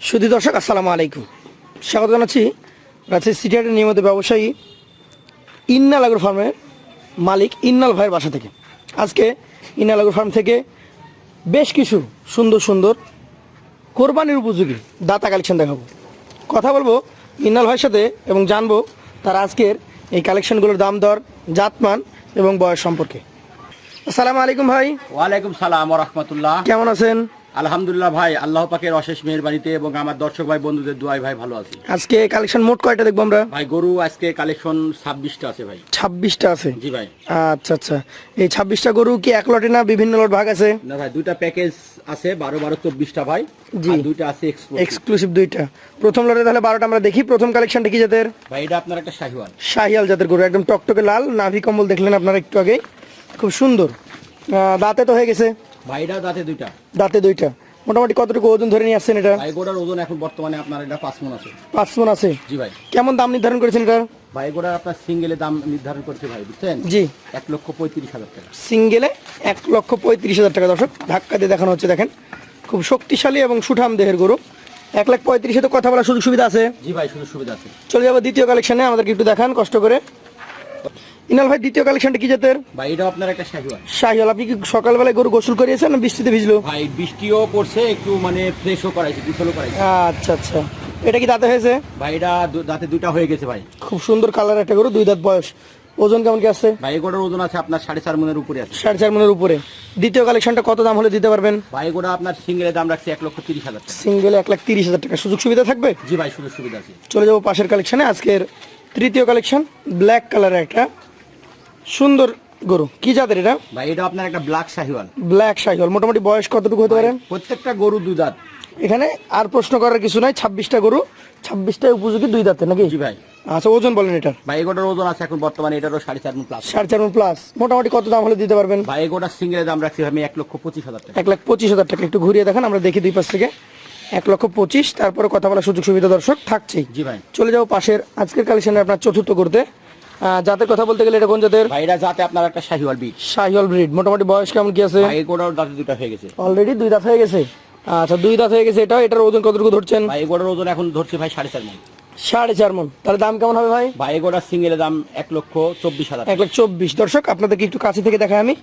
সুধী দর্শক আসসালামু আলাইকুম। স্বাগত জানাচ্ছি রাজশাহী সিটিহাটের নিয়মিত ব্যবসায়ী ইন্নাল আগুর ফার্মের মালিক ইন্নাল ভাইয়ের বাসা থেকে। আজকে ইন্নাল আগুর ফার্ম থেকে বেশ কিছু সুন্দর সুন্দর কোরবানির উপযোগী দাতা কালেকশন দেখাবো। কথা বলব ইন্নাল ভাইয়ের সাথে এবং জানব তার আজকের এই কালেকশনগুলোর দাম দর জাতমান এবং বয়স সম্পর্কে। আসসালামু আলাইকুম ভাই। ওয়ালাইকুম সালাম রহমতুল্লাহ। কেমন আছেন? আলহামদুলিল্লাহ ভাই আল্লাহ পাকের অশেষ মেহরবানিতে এবং আমার দর্শক ভাই বন্ধুদের দোয়াই ভাই ভালো আছি। আজকে কালেকশন মোট কয়টা দেখব আমরা? ভাই গরু আজকে কালেকশন ছাব্বিশটা আছে ভাই। ছাব্বিশটা আছে? জি ভাই। আচ্ছা আচ্ছা। এই ছাব্বিশটা গরু কি এক লটে না বিভিন্ন লট ভাগ আছে? না ভাই দুইটা প্যাকেজ আছে বারো বারো চব্বিশটা ভাই। জি। দুইটা আছে এক্সক্লুসিভ দুইটা। প্রথম লটে তাহলে বারোটা আমরা দেখি। প্রথম কালেকশনটা কি জাতের? ভাই এটা আপনার একটা শাহিওয়াল। শাহিয়াল জাতের গরু একদম টকটকে লাল নাভি কম্বল দেখলেন আপনারা একটু আগে খুব সুন্দর। দাঁতে তো হয়ে গেছে। ভাই দাঁতে দুইটা। দাঁতে দুইটা। মোটামুটি কতটুকু ওজন ধরে নিয়ে আসছেন এটা? ভাই গোড়ার ওজন এখন বর্তমানে আপনার এটা পাঁচ মন আছে। পাঁচ মন আছে। জি ভাই। কেমন দাম নির্ধারণ করেছেন এটার? ভাই গোড়ার আপনার সিঙ্গেলে দাম নির্ধারণ করছে ভাই বুঝছেন? জি। এক লক্ষ পঁয়ত্রিশ হাজার টাকা। সিঙ্গেলে এক লক্ষ পঁয়ত্রিশ হাজার টাকা দর্শক ধাক্কা দিয়ে দেখানো হচ্ছে দেখেন। খুব শক্তিশালী এবং সুঠাম দেহের গরু। এক লাখ পঁয়ত্রিশে তো কথা বলার সুযোগ সুবিধা আছে। জি ভাই সুযোগ সুবিধা আছে। চলে যাব দ্বিতীয় কালেকশনে আমাদেরকে একটু দেখান কষ্ট করে। ইনাল ভাই দ্বিতীয় কালেকশনটা কি জাতের? ভাই এটা আপনার একটা শাহিওয়াল। শাহিওয়াল আপনি কি সকালবেলায় গরু গোসল করিয়েছেন না বৃষ্টিতে ভিজলো? ভাই বৃষ্টিও পড়ছে একটু মানে ফ্রেশও করাইছে গোসলও করাইছে। আচ্ছা আচ্ছা। এটা কি দাঁতে হয়েছে? ভাই এটা দাঁতে দুইটা হয়ে গেছে ভাই। খুব সুন্দর কালার একটা গরু দুই দাঁত বয়স। ওজন কেমন কি আছে? ভাই এগোটার ওজন আছে আপনার সাড়ে চার মনের উপরে আছে। সাড়ে চার মনের উপরে। দ্বিতীয় কালেকশনটা কত দাম হলে দিতে পারবেন? ভাই এগোটা আপনার সিঙ্গেলের দাম রাখছে এক লক্ষ তিরিশ হাজার টাকা। সিঙ্গেল এক লাখ তিরিশ হাজার টাকা। সুযোগ সুবিধা থাকবে? জি ভাই সুযোগ সুবিধা আছে। চলে যাব পাশের কালেকশনে আজকের তৃতীয় কালেকশন ব্ল্যাক কালারের একটা সুন্দর গরু। কি জাতের এটা? ভাই এটা আপনার একটা ব্ল্যাক শাহিওয়াল। ব্ল্যাক শাহিওয়াল। মোটামুটি বয়স কতটুকু হতে পারে? প্রত্যেকটা গরু দুই দাঁত। এখানে আর প্রশ্ন করার কিছু নাই ছাব্বিশটা গরু ছাব্বিশটা উপযোগী দুই দাঁতে নাকি? জি ভাই। আচ্ছা ওজন বলেন এটার। ভাই এগোটার ওজন আছে এখন বর্তমানে এটারও সাড়ে চার প্লাস সাড়ে চার প্লাস মোটামুটি কত দাম হলে দিতে পারবেন? ভাই এগোটার সিঙ্গেলের দাম রাখছি আমি এক লক্ষ পঁচিশ হাজার টাকা। এক লাখ পঁচিশ হাজার টাকা। একটু ঘুরিয়ে দেখান আমরা দেখি দুই পাশ থেকে। এক লক্ষ পঁচিশ তারপরে কথা বলার সুযোগ সুবিধা দর্শক থাকছেই। জি ভাই। চলে যাব পাশের আজকের কালেকশনে আপনার চতুর্থ করতে জাতের কথা বলতে গেলে এটা কোন জাতের? ভাই এটা যাতে আপনার একটা শাহিওয়াল ব্রিড। শাহিওয়াল ব্রিড। মোটামুটি বয়স কেমন কি আছে? ভাই এগোটার দাঁতে দুটো হয়ে গেছে। অলরেডি দুই দাঁত হয়ে গেছে? আচ্ছা দুই দাঁত হয়ে গেছে। এটাও এটার ওজন কতটুকু ধরছেন? ভাই এগোটার ওজন এখন ধরছে ভাই সাড়ে চার মন। সাড়ে চার মন। তাহলে দাম কেমন হবে ভাই? ভাই এগোটার সিঙ্গেলের দাম এক লক্ষ চব্বিশ হাজার এক লাখ চব্বিশ। দর্শক আপনাদেরকে একটু কাছে থেকে দেখাই আমি।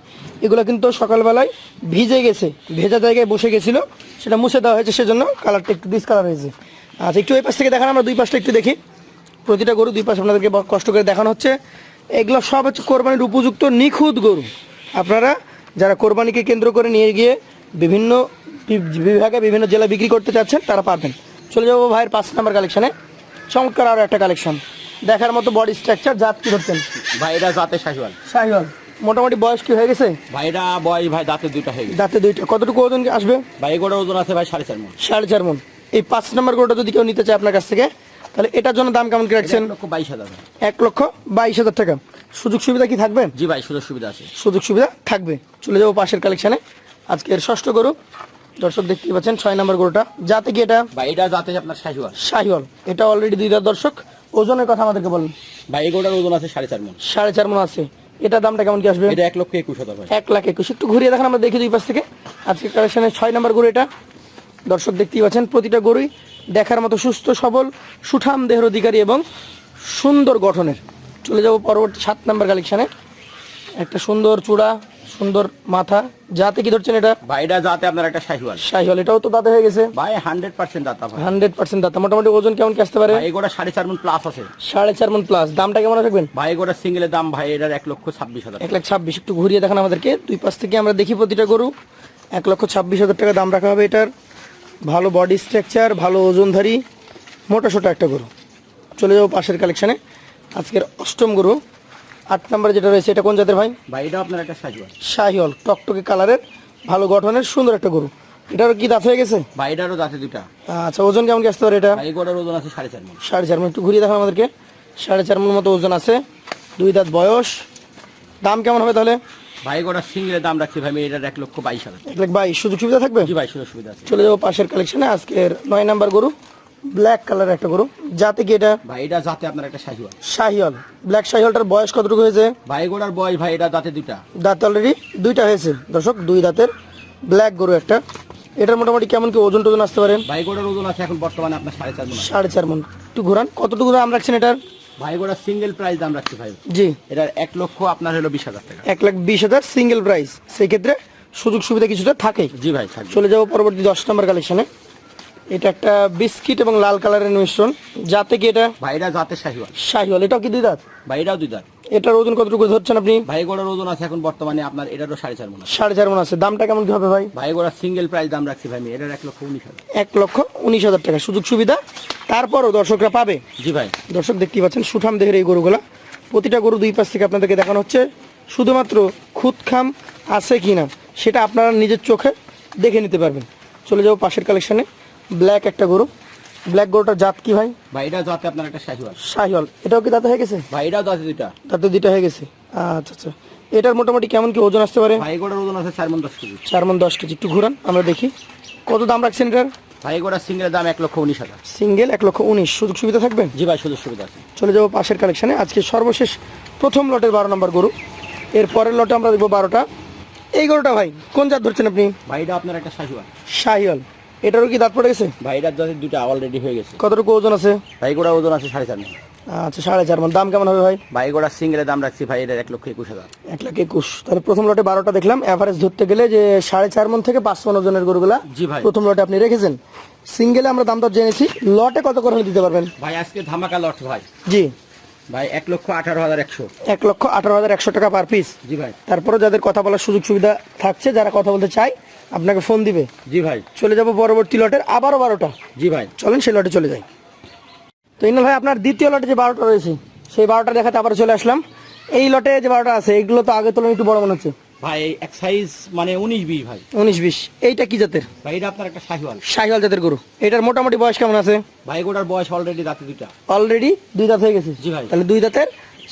এগুলো কিন্তু সকালবেলায় ভিজে গেছে। ভেজা জায়গায় বসে গেছিল। সেটা মুছে দেওয়া হয়েছে সেজন্য কালারটা একটু ডিসকালার হয়েছে। আচ্ছা একটু এই পাশ থেকে দেখান আমরা দুই পাশটা একটু দেখি। প্রতিটা গরু দুই পাশে আপনাদেরকে কষ্ট করে দেখানো হচ্ছে। এগুলো সব হচ্ছে কোরবানির উপযুক্ত নিখুঁত গরু। আপনারা যারা কোরবানিকে কেন্দ্র করে নিয়ে গিয়ে বিভিন্ন বিভাগে বিভিন্ন জেলা বিক্রি করতে চাচ্ছেন তারা পারবেন। চলে যাব ভাইয়ের পাঁচ নাম্বার কালেকশনে। চমৎকার আরও একটা কালেকশন। দেখার মতো বডি স্ট্রাকচার জাত কি ধরছেন ভাইরা জাতে শাহিওয়াল। শাহিওয়াল। মোটামুটি বয়স কি হয়ে গেছে? ভাই এটা বয় ভাই দাঁতে দুইটা হয়ে গেছে। দাঁতে দুইটা। কতটুকু ওজন আসবে? ভাই এগোটার ওজন আছে ভাই সাড়ে চার মন। সাড়ে চার মন। এই পাঁচ নম্বর গরুটা যদি কেউ নিতে চায় আপনার কাছ থেকে তাহলে এটার জন্য দাম কেমন কি রাখছেন? এক লক্ষ বাইশ হাজার। এক লক্ষ বাইশ হাজার টাকা। সুযোগ সুবিধা কি থাকবে? জি ভাই সুযোগ সুবিধা আছে। সুযোগ সুবিধা থাকবে। চলে যাব পাশের কালেকশনে। আজকের ষষ্ঠ গরু। দর্শক দেখতে পাচ্ছেন ছয় নম্বর গরুটা। যাতে কি এটা? ভাই এটা যাতে আপনার শাহিওয়াল? শাহিওয়াল। এটা অলরেডি দুইটা দর্শক। ওজনের কথা আমাদেরকে বলেন। ভাই গরুটার ওজন আছে সাড়ে চার মন। সাড়ে চার মন আছে। এটা দামটা কেমন কি আসবে? এটা এক লক্ষ একুশ হাজার এক লাখ একুশ। একটু ঘুরিয়ে দেখান আমরা দেখি দুই পাশ থেকে। আজকে কালেকশনের ছয় নম্বর গরু এটা। দর্শক দেখতেই পাচ্ছেন প্রতিটা গরুই দেখার মতো সুস্থ সবল সুঠাম দেহের অধিকারী এবং সুন্দর গঠনের। চলে যাব পরবর্তী সাত নম্বর কালেকশানে একটা সুন্দর চূড়া সুন্দর মাথা যাতে কি ধরছেন এটা? ভাই এটা যাতে আপনার একটা শাহিওয়াল। শাহিওয়াল এটাও তো দাঁতে হয়ে গেছে। ভাই হান্ড্রেড পার্সেন্ট দাতা ভাই হান্ড্রেড পার্সেন্ট দাঁতা। মোটামুটি ওজন কেমন কি আসতে পারে? ভাই এগোটা সাড়ে চার মন প্লাস আছে। সাড়ে চার মন প্লাস দামটা কেমন রাখবেন? ভাই এগোটা সিঙ্গেলের দাম ভাই এটার এক লক্ষ ছাব্বিশ হাজার। এক লাখ ছাব্বিশ। একটু ঘুরিয়ে দেখান আমাদেরকে। দুই পাশ থেকে আমরা দেখি প্রতিটা গরু। এক লক্ষ ছাব্বিশ হাজার টাকা দাম রাখা হবে এটার। ভালো বডি স্ট্রাকচার ভালো ওজনধারী মোটা সোটা একটা গরু। চলে যাব পাশের কালেকশানে আজকের অষ্টম গরু। আট নম্বরে যেটা রয়েছে এটা কোন জাতের ভাই? ভাই এটা আপনার একটা শাহিওয়াল। শাহিওল টকটকে কালারের ভালো গঠনের সুন্দর একটা গরু। এটার কি দাঁত হয়ে গেছে? ভাই এটারও যাতে দুটা আচ্ছা ওজন কেমন কি আসতে পারে এটা? এগোটার ওজন আছে সাড়ে চার মন। সাড়ে চার মন একটু ঘুরিয়ে দেখান আমাদেরকে। সাড়ে চার মন মতো ওজন আছে। দুই দাঁত বয়স। দাম কেমন হবে তাহলে? ভাই এগোটা সিঙ্গেলের দাম রাখছি ভাই এটার এক লক্ষ বাইশ হাজার এক লাখ বাইশ সুযোগ সুবিধা থাকবে? জি ভাই সুযোগ সুবিধা আছে। চলে যাব পাশের কালেকশনে আজকের নয় নাম্বার গরু ব্ল্যাক কালার একটা গরু। যাতে কি এটা? ভাই এটা যাতে আপনার একটা শাহিওয়াল। শাহিওল ব্ল্যাক শাহিওলটার বয়স কতটুকু হয়েছে? ভাই এগোটার বয়স ভাই এটা দাঁতে দুটা দাঁত অলরেডি দুইটা হয়েছে। দর্শক দুই দাঁতের ব্ল্যাক গরু একটা। এটার মোটামুটি কেমন কি ওজন টোজন আসতে পারে? ভাই গোড়ার ওজন আছে এখন বর্তমানে আপনার সাড়ে চার মন সাড়ে চার মন। একটু ঘুরান কতটুকু দাম রাখছেন এটার? ভাই গোড়ার সিঙ্গেল প্রাইস দাম রাখছি ভাই। জি। এটার এক লক্ষ আপনার হলো বিশ হাজার টাকা। এক লাখ বিশ হাজার সিঙ্গেল প্রাইস সেই ক্ষেত্রে সুযোগ সুবিধা কিছুটা থাকে জি ভাই চলে যাব পরবর্তী দশ নম্বর কালেকশনে এটা একটা বিস্কিট এবং লাল কালারের মিশ্রণ। যাতে কি এটা? ভাইরা যাতে শাহিওয়াল। শাহিওয়াল। এটাও কি দুই দাঁত? ভাইরাও দুই দাঁত। এটার ওজন কতটুকু ধরছেন আপনি? ভাই গোড়ার ওজন আছে এখন বর্তমানে আপনার এটারও সাড়ে চার মন আছে। সাড়ে চার মন আছে। দামটা কেমন কি হবে ভাই? ভাই গোড়ার সিঙ্গেল প্রাইস দাম রাখছি ভাই আমি। এটার এক লক্ষ উনিশ হাজার। এক লক্ষ উনিশ হাজার টাকা। সুযোগ সুবিধা? তারপরও দর্শকরা পাবে? জি ভাই। দর্শক দেখতেই পাচ্ছেন সুঠাম দেহের এই গরুগুলা। প্রতিটা গরু দুই পাশ থেকে আপনাদেরকে দেখানো হচ্ছে শুধুমাত্র খুদখাম আছে কি না সেটা আপনারা নিজের চোখে দেখে নিতে পারবেন। চলে যাব পাশের কালেকশনে ব্ল্যাক একটা গরু। ব্ল্যাক গরুটার জাত কি ভাই? ভাই এটা জাতে আপনার একটা শাহিওয়াল। শাহিওয়াল। এটাও কি দাঁতে হয়ে গেছে? ভাই এটাও জাতে দুইটা। দাঁতে দুইটা হয়ে গেছে। আচ্ছা আচ্ছা। এটার মোটামুটি কেমন কি ওজন আসতে পারে? ভাই গোড়ার ওজন আছে চার মন দশ কেজি। চার মন দশ কেজি। একটু ঘুরান আমরা দেখি। কত দাম রাখছেন এটার? ভাই সিঙ্গেল দাম এক লক্ষ উনিশ হাজার। সিঙ্গেল এক লক্ষ উনিশ। সুযোগ সুবিধা থাকবে? জি ভাই সুযোগ সুবিধা আছে। চলে যাব পাশের কালেকশনে আজকে সর্বশেষ প্রথম লটের বারো নম্বর গরু। এর পরের লটে আমরা দেখব বারোটা। এই গরুটা ভাই কোন জাত ধরছেন আপনি? ভাই এটা আপনার একটা শাহিওয়াল। শাহিওয়াল। এটারও কি দাঁত পড়ে গেছে? ভাই এটার জাতে দুইটা অলরেডি হয়ে গেছে। কতটুকু ওজন আছে? ভাই গোড়া ওজন আছে সাড়ে চার। আচ্ছা সাড়ে চার মন দাম কেমন হবে ভাই? ভাই গোড়ার সিঙ্গেলের দাম রাখছি ভাই এটার এক লক্ষ একুশ হাজার। এক লাখ একুশ। তাহলে প্রথম লটে বারোটা দেখলাম। অ্যাভারেজ ধরতে গেলে যে সাড়ে চার মন থেকে পাঁচ মন ওজনের গরুগুলা জি ভাই। প্রথম লটে আপনি রেখেছেন। সিঙ্গেলে আমরা দাম দর জেনেছি লটে কত করে দিতে পারবেন? ভাই আজকে ধামাকা লট ভাই। জি। ভাই এক লক্ষ আঠারো হাজার একশো। এক লক্ষ আঠারো হাজার একশো টাকা পার পিস জি ভাই। তারপরে যাদের কথা বলার সুযোগ সুবিধা থাকছে যারা কথা বলতে চায় আপনাকে ফোন দিবে? জি ভাই। চলে যাব পরবর্তী লটের আবারও বারোটা। জি ভাই। চলেন সেই লটে চলে যাই। তো ইনাল ভাই আপনার দ্বিতীয় লটে যে বারোটা রয়েছে সেই বারোটা দেখাতে আবার চলে আসলাম। এই লটে যে বারোটা আছে এইগুলো তো আগে তুলনায় একটু বড় মনে হচ্ছে। ভাই এক সাইজ মানে উনিশ বিশ ভাই। উনিশ বিশ। এইটা কি জাতের? ভাই এটা আপনার একটা শাহিওয়াল। শাহিওয়াল জাতের গরু। এটার মোটামুটি বয়স কেমন আছে? ভাই গোড়ার বয়স অলরেডি দুইটা। অলরেডি দুই দাঁত হয়ে গেছে। জি ভাই। তাহলে দুই দাঁতের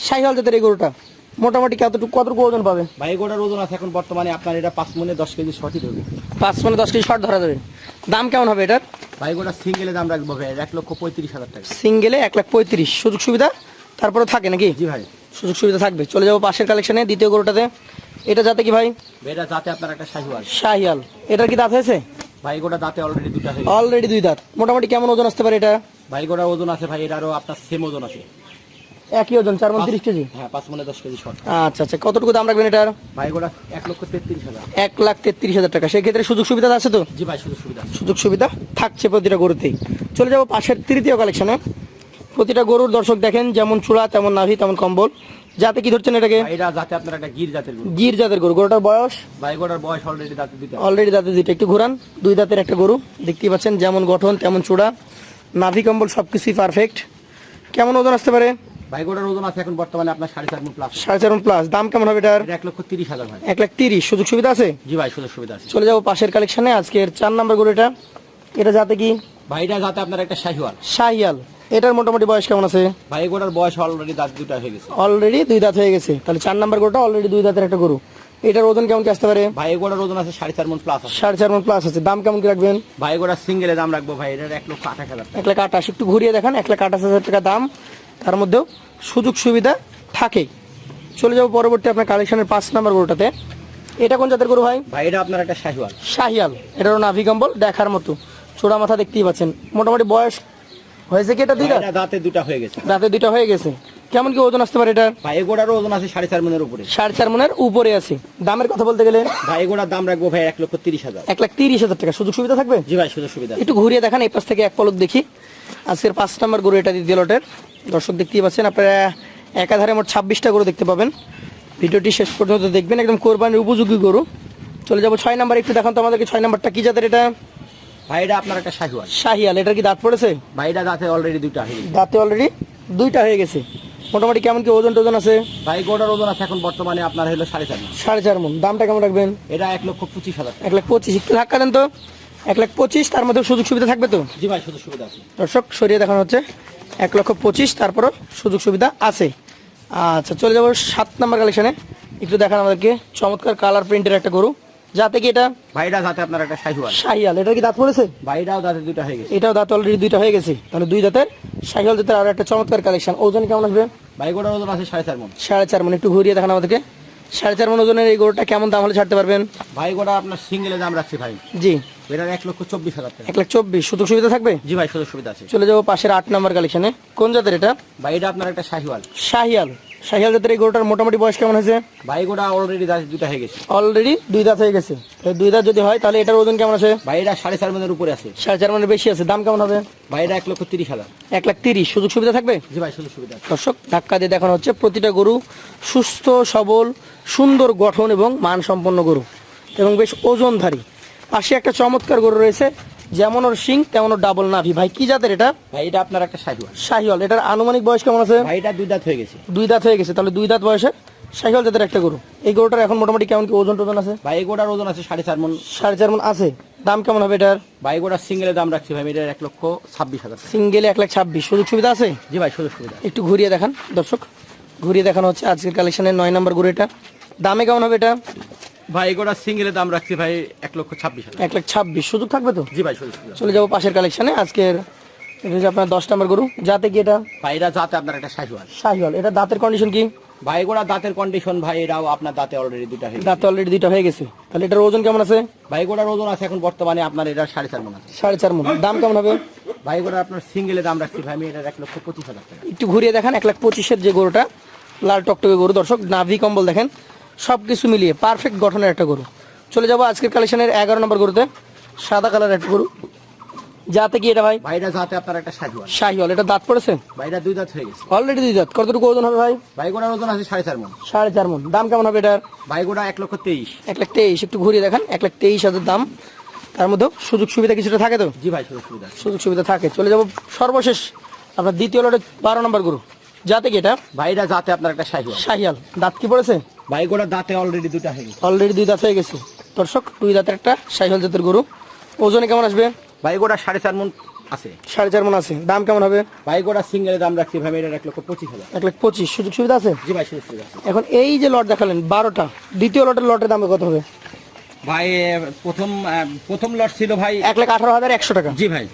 শাহিওয়াল জাতের এই গরুটা। মোটামুটি কতটুকু কতটুকু ওজন পাবে? ভাই গোড়ার ওজন আছে এখন বর্তমানে আপনার এটা পাঁচ মনে দশ কেজি সঠিক হবে পাঁচ মানে দশ কেজি শর্ট ধরা যাবে। দাম কেমন হবে এটার? ভাই গোড়ার সিঙ্গেলের দাম রাখব ভাই এক লক্ষ পঁয়ত্রিশ হাজার টাকা। সিঙ্গেলে এক লাখ পঁয়ত্রিশ সুযোগ সুবিধা? তারপরে থাকে নাকি? জি ভাই। সুযোগ সুবিধা থাকবে। চলে যাব পাশের কালেকশনে দ্বিতীয় গরুটাতে। এটা যাতে কি ভাই? এটা যাতে আপনার একটা শাহিওয়াল। শাহিয়াল এটার কি দাঁত হয়েছে? ভাই গোড়া দাঁতে অলরেডি দুটা হয়ে গেছে। অলরেডি দুই দাঁত। মোটামুটি কেমন ওজন আসতে পারে এটা? ভাই গোড়ার ওজন আছে ভাই এটা এটারও আপনার সেম ওজন আছে। একই ওজন চার মন তিরিশ কেজি? হ্যাঁ পাঁচ মনে দশ কেজি শর্ট। আচ্ছা আচ্ছা কতটুকু দাম রাখবেন এটার? ভাই গোড়া এক লক্ষ তেত্রিশ হাজার। এক লাখ তেত্রিশ হাজার টাকা। সেই ক্ষেত্রে সুযোগ সুবিধা আছে তো? জি ভাই সুযোগ সুবিধা সুযোগ সুবিধা থাকছে প্রতিটা গরুতেই। চলে যাব পাশের তৃতীয় কালেকশনে প্রতিটা গরুর দর্শক দেখেন যেমন চূড়া তেমন নাভি তেমন কম্বল। যাতে কি ধরছেন এটাকে? এটা যাতে আপনার একটা গির জাতের গরু। গির জাতের গরু। গরুটার বয়স? ভাই বয়স অলরেডি দাঁতে দুইটা অলরেডি দাঁতে দুইটা একটু ঘুরান। দুই দাঁতের একটা গরু। দেখতেই পাচ্ছেন যেমন গঠন তেমন চূড়া। নাভি কম্বল সব কিছুই পারফেক্ট কেমন ওজন আসতে পারে? ভাই গোড়ার ওজন আছে এখন বর্তমানে আপনার সাড়ে চার মন প্লাস সাড়ে চার প্লাস দাম কেমন হবে এটার? এক লক্ষ তিরিশ হাজার ভাই। এক লাখ তিরিশ। সুযোগ সুবিধা আছে? জি ভাই সুযোগ সুবিধা আছে। চলে যাব পাশের কালেকশনে আজকের চার নাম্বার গরু এটা। এটা যাতে কি? ভাইটা যাতে আপনার একটা শাহিওয়াল। শাহিয়াল। এটার মোটামুটি বয়স কেমন আছে? ভাই গোড়ার বয়স অলরেডি দাঁত দুটা হয়ে গেছে। অলরেডি দুই দাঁত হয়ে গেছে। তাহলে চার নাম্বার গরুটা অলরেডি দুই দাঁতের একটা গরু। এটার ওজন কেমন কি আসতে পারে? ভাই গোড়ার ওজন আছে সাড়ে চার মন প্লাস আছে। সাড়ে চার মন প্লাস আছে। দাম কেমন কি রাখবেন? ভাই গোড়ার সিঙ্গেলের দাম রাখব ভাই। এটার এক লক্ষ আঠাশ হাজার। এক লাখ আটাশ একটু ঘুরিয়ে দেখান। এক লাখ আটাশ হাজার টাকা দাম। তার মধ্যেও সুযোগ সুবিধা থাকে চলে যাব পরবর্তী আপনার কালেকশনের পাঁচ নাম্বার গরুটাতে। এটা কোন জাতের গরু ভাই? ভাই এটা আপনার একটা শাহিয়াল শাহিয়াল এটারও নাভি কম্বল দেখার মতো। চোরা মাথা দেখতেই পাচ্ছেন। মোটামুটি বয়স হয়েছে কি এটা দুই ভাই দাঁত এটা দাঁতে দুটা হয়ে গেছে। দাঁতে দুটা হয়ে গেছে। কেমন কি ওজন আসতে পারে এটা? ভাই গোড়ার ওজন আছে সাড়ে চার মনের উপরে। সাড়ে চার মনের উপরে আছে। দামের কথা বলতে গেলে? ভাই গোড়ার দাম রাখব ভাই এক লক্ষ তিরিশ হাজার। এক লাখ তিরিশ হাজার টাকা। সুযোগ সুবিধা থাকবে? জি ভাই সুযোগ সুবিধা। একটু ঘুরিয়ে দেখান এই পাশ থেকে এক পলক দেখি। আজকের পাঁচ নাম্বার গরু এটা দ্বিতীয় লটের। দর্শক দেখতেই পাচ্ছেন আপনারা একাধারে মোট ছাব্বিশটা গরু দেখতে পাবেন। ভিডিওটি শেষ পর্যন্ত দেখবেন একদম কোরবানির উপযোগী গরু। চলে যাব ছয় নাম্বার একটু দেখান তো আমাদেরকে ছয় নাম্বারটা কি জাতের এটা? ভাই এটা আপনার একটা শাহিওয়াল। শাহিয়াল এটার কি দাঁত পড়েছে? ভাই এটা দাঁতে অলরেডি দুইটা হয়ে দাঁতে অলরেডি দুইটা হয়ে গেছে। মোটামুটি কেমন কি ওজন টোজন আছে? ভাই গোড়ার ওজন আছে এখন বর্তমানে আপনার হলো সাড়ে চার। সাড়ে চার মন দামটা কেমন রাখবেন? এটা এক লক্ষ পঁচিশ হাজার এক লাখ পঁচিশ। একটু ধাক্কা দেন তো। এক লাখ পঁচিশ তার মধ্যে সুযোগ সুবিধা থাকবে তো? জি ভাই সুযোগ সুবিধা আছে। দর্শক সরিয়ে দেখানো হচ্ছে। এক লক্ষ পঁচিশ তারপরও সুযোগ সুবিধা আছে। আচ্ছা চলে যাব সাত নাম্বার কালেকশনে একটু দেখান আমাদেরকে। চমৎকার কালার প্রিন্টের একটা গরু। যাতে কি এটা? ভাই এটা যাতে আপনার একটা শাহিওয়াল। শাহিয়াল এটা কি দাঁত পড়েছে? ভাই এটাও দাঁতে দুটা হয়ে গেছে। এটাও দাঁত অলরেডি দুইটা হয়ে গেছে। তাহলে দুই দাঁতের শাহিয়াল জাতের আরও একটা চমৎকার কালেকশন ওজন কেমন আসবে? ভাই গোড়ার ওজন আছে সাড়ে চার মন। সাড়ে চার মানে। একটু ঘুরিয়ে দেখান আমাদেরকে। সাড়ে চার মন ওজনের এই গরুটা কেমন দাম হলে ছাড়তে পারবেন? ভাই গোটা আপনার সিঙ্গেলে দাম রাখছি ভাই। জি। এটার এক লক্ষ চব্বিশ হাজার টাকা। এক লাখ চব্বিশ। সুযোগ সুবিধা থাকবে? জি ভাই সুযোগ সুবিধা আছে। চলে যাব পাশের আট নাম্বার কালেকশনে কোন জাতের এটা? ভাই এটা আপনার একটা শাহিওয়াল। শাহিয়াল শাহিয়াল জাতের এই গরুটার মোটামুটি বয়স কেমন হয়েছে? ভাই গোটা অলরেডি দুটা হয়ে গেছে। অলরেডি দুই দাঁত হয়ে গেছে। দুই দাঁত যদি হয় তাহলে এটার ওজন কেমন আছে? ভাই এটা সাড়ে চার মনের উপরে আছে। সাড়ে চার মনের বেশি আছে। দাম কেমন হবে? ভাই এটা এক লক্ষ তিরিশ হাজার। এক লাখ তিরিশ। সুযোগ সুবিধা থাকবে? জি ভাই সুযোগ সুবিধা আছে। দর্শক ধাক্কা দিয়ে দেখানো হচ্ছে প্রতিটা গরু সুস্থ সবল সুন্দর গঠন এবং মান সম্পন্ন গরু এবং বেশ ওজনধারী। পাশে একটা চমৎকার গরু রয়েছে যেমন ওর শিং তেমন ওর ডাবল নাভি। ভাই কি জাতের এটা? ভাই এটা আপনার একটা শাহিওয়াল। শাহিওয়াল। এটার আনুমানিক বয়স কেমন আছে? ভাই এটা দুই দাঁত হয়ে গেছে। দুই দাঁত হয়ে গেছে। তাহলে দুই দাঁত বয়সে শাহিওয়াল জাতের একটা গরু। এই গরুটার এখন মোটামুটি কেমন কি ওজন টোজন আছে? ভাই এই গোটার ওজন আছে সাড়ে চার মন। সাড়ে চার মন আছে। দাম কেমন হবে এটার? ভাই গোটার সিঙ্গেলের দাম রাখছি ভাই এটার এক লক্ষ ছাব্বিশ হাজার। সিঙ্গেলে এক লাখ ছাব্বিশ। সুযোগ সুবিধা আছে? জি ভাই সুযোগ সুবিধা। একটু ঘুরিয়ে দেখান দর্শক। ঘুরিয়ে দেখানো হচ্ছে আজকের কালেকশনের নয় নম্বর গরু এটা। দামে কেমন হবে এটা? ভাই সিঙ্গেলের দাম রাখছি ভাই এক লক্ষ ছাব্বিশ এক লাখ ছাব্বিশ। সুযোগ থাকবে তো? জি ভাই সুযোগ চলে যাব পাশের কালেকশনে আজকের এটা হচ্ছে আপনার দশ নম্বর গরু যাতে কি এটা? ভাই এটা যাতে আপনার একটা শাহিওয়াল। শাহিওয়াল। এটা দাঁতের কন্ডিশন কি? ভাই দাঁতের কন্ডিশন ভাই আপনার দাঁতে অলরেডি দুটা হয়ে দাঁতে অলরেডি হয়ে গেছে। তাহলে এটার ওজন কেমন আছে? ভাই গোটার ওজন আছে এখন বর্তমানে আপনার এটা সাড়ে চার মন আছে। সাড়ে চার মন। দাম কেমন হবে? ভাই গোটা আপনার সিঙ্গেলের দাম রাখছি ভাই আমি এটার এক লক্ষ পঁচিশ হাজার টাকা। একটু ঘুরিয়ে দেখেন এক লাখ পঁচিশের যে গরুটা লাল টকটকে গরু দর্শক নাভি কম্বল দেখেন। সব কিছু মিলিয়ে পারফেক্ট গঠনের একটা গরু। চলে যাব আজকের কালেকশনের এগারো নম্বর গরুতে সাদা কালার একটা গরু। যাতে কি এটা ভাই? ভাই এটা যাতে আপনার একটা শাহিওয়াল। শাহিওয়াল এটা দাঁত পড়েছে? ভাই এটা দুই দাঁত হয়ে গেছে। অলরেডি দুই দাঁত। কতটুকু ওজন হবে ভাই? ভাই গোটার ওজন আছে সাড়ে চার মন। সাড়ে চার মন। দাম কেমন হবে এটার? ভাই গোটা এক লক্ষ তেইশ। এক লাখ তেইশ। একটু ঘুরিয়ে দেখান। এক লাখ তেইশ হাজার দাম। তার মধ্যেও সুযোগ সুবিধা কিছুটা থাকে তো? জি ভাই সুযোগ সুবিধা সুযোগ সুবিধা থাকে। চলে যাব সর্বশেষ আপনার দ্বিতীয় লটে বারো নম্বর গরু। যাতে কি এটা? ভাই এটা যাতে আপনার একটা শাহিওয়াল। শাহিয়াল দাঁত কি পড়েছে? ভাই গোটা দাঁতে অলরেডি দুটা হয়ে গেছে। অলরেডি দুই দাঁত হয়ে গেছে। দর্শক দুই দাঁতের একটা শাহিয়াল জাতের গরু। ওজনে কেমন আসবে? ভাই গোটা সাড়ে চার মন আছে। সাড়ে চার মন আছে। দাম কেমন হবে? ভাই গোটা সিঙ্গেলের দাম রাখছি ভাই এটার এক লক্ষ পঁচিশ হাজার। এক লাখ পঁচিশ। সুযোগ সুবিধা আছে? জি ভাই সুযোগ সুবিধা আছে। এখন এই যে লট দেখালেন বারোটা দ্বিতীয় লটের লটের দাম কত হবে? ভাই প্রথম প্রথম লট ছিল ভাই এক লাখ আঠারো হাজার একশো টাকা। জি ভাই।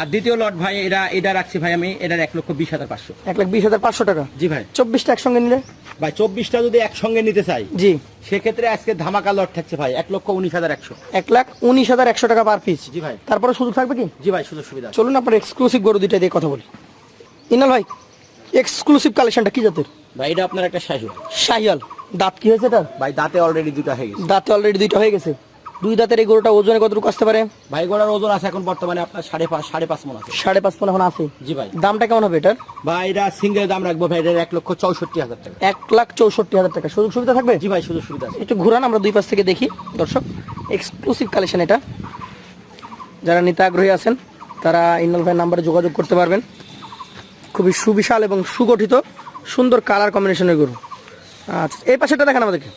আর দ্বিতীয় লট ভাই এটা এটা রাখছি ভাই আমি এটার এক লক্ষ বিশ হাজার পাঁচশো। এক লাখ বিশ হাজার পাঁচশো টাকা? জি ভাই। চব্বিশটা একসঙ্গে নিলে? ভাই চব্বিশটা যদি একসঙ্গে নিতে চাই জি। সেক্ষেত্রে আজকে ধামাকা লট থাকছে ভাই এক লক্ষ উনিশ হাজার একশো। এক লাখ উনিশ হাজার একশো টাকা পার পিস জি ভাই। তারপরে সুযোগ থাকবে কি? জি ভাই সুযোগ সুবিধা। চলুন আপনার এক্সক্লুসিভ গরু দুইটা দিয়ে কথা বলি। ইনাল ভাই এক্সক্লুসিভ কালেকশনটা কি জাতের? ভাই এটা আপনার একটা শাহিওয়াল। শাহিয়াল দাঁত কি হয়েছে এটার? ভাই দাঁতে অলরেডি দুটা হয়ে গেছে। দাঁতে অলরেডি দুইটা হয়ে গেছে। দুই দাঁতের এই গরুটা ওজনে কতটুকু আসতে পারে? ভাই গোড়ার ওজন আছে এখন বর্তমানে আপনার সাড়ে পাঁচ সাড়ে পাঁচ মন আছে। সাড়ে পাঁচ মন এখন আছে? জি ভাই। দামটা কেমন হবে এটার? ভাই এটা সিঙ্গেল দাম রাখব ভাই এটার এক লক্ষ চৌষট্টি হাজার টাকা। এক লাখ চৌষট্টি হাজার টাকা। সুযোগ সুবিধা থাকবে? জি ভাই সুযোগ সুবিধা আছে। একটু ঘুরান আমরা দুই পাশ থেকে দেখি। দর্শক এক্সক্লুসিভ কালেকশন এটা। যারা নিতে আগ্রহী আছেন তারা ইন্নাল ভাইয়ের নাম্বারে যোগাযোগ করতে পারবেন। খুবই সুবিশাল এবং সুগঠিত সুন্দর কালার কম্বিনেশনের গরু। আচ্ছা এই পাশেটা দেখেন আমাদেরকে।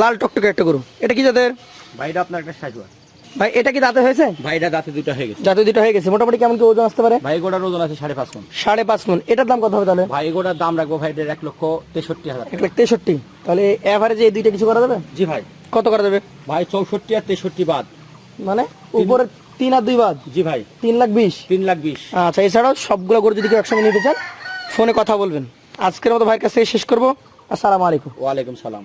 লাল টকটকে একটা গরু। এটা কি যাদের ভাই এটা আপনার একটা শাহিওয়াল ভাই এটা কি দাঁতে হয়েছে? ভাই এটা দাঁতে দুটা হয়ে গেছে। যাতে দুটো হয়ে গেছে। মোটামুটি কেমন কি ওজন আসতে পারে? ভাই গোড়ার ওজন আছে সাড়ে পাঁচ মন। সাড়ে পাঁচ মন। এটার দাম কত হবে তাহলে? ভাই গোড়ার দাম রাখব ভাই এটার এক লক্ষ তেষট্টি হাজার এক লাখ তেষট্টি। তাহলে অ্যাভারেজে এই দুইটা কিছু করা যাবে? জি ভাই। কত করা যাবে? ভাই চৌষট্টি আর তেষট্টি বাদ। মানে উপরে তিন আর দুই বাদ? জি ভাই। তিন লাখ বিশ? তিন লাখ বিশ। আচ্ছা এছাড়াও সবগুলো গরু যদি কেউ একসঙ্গে নিতে চান ফোনে কথা বলবেন। আজকের মতো ভাইয়ের কাছে শেষ করব। আসসালামু আলাইকুম। ওয়ালাইকুম সালাম।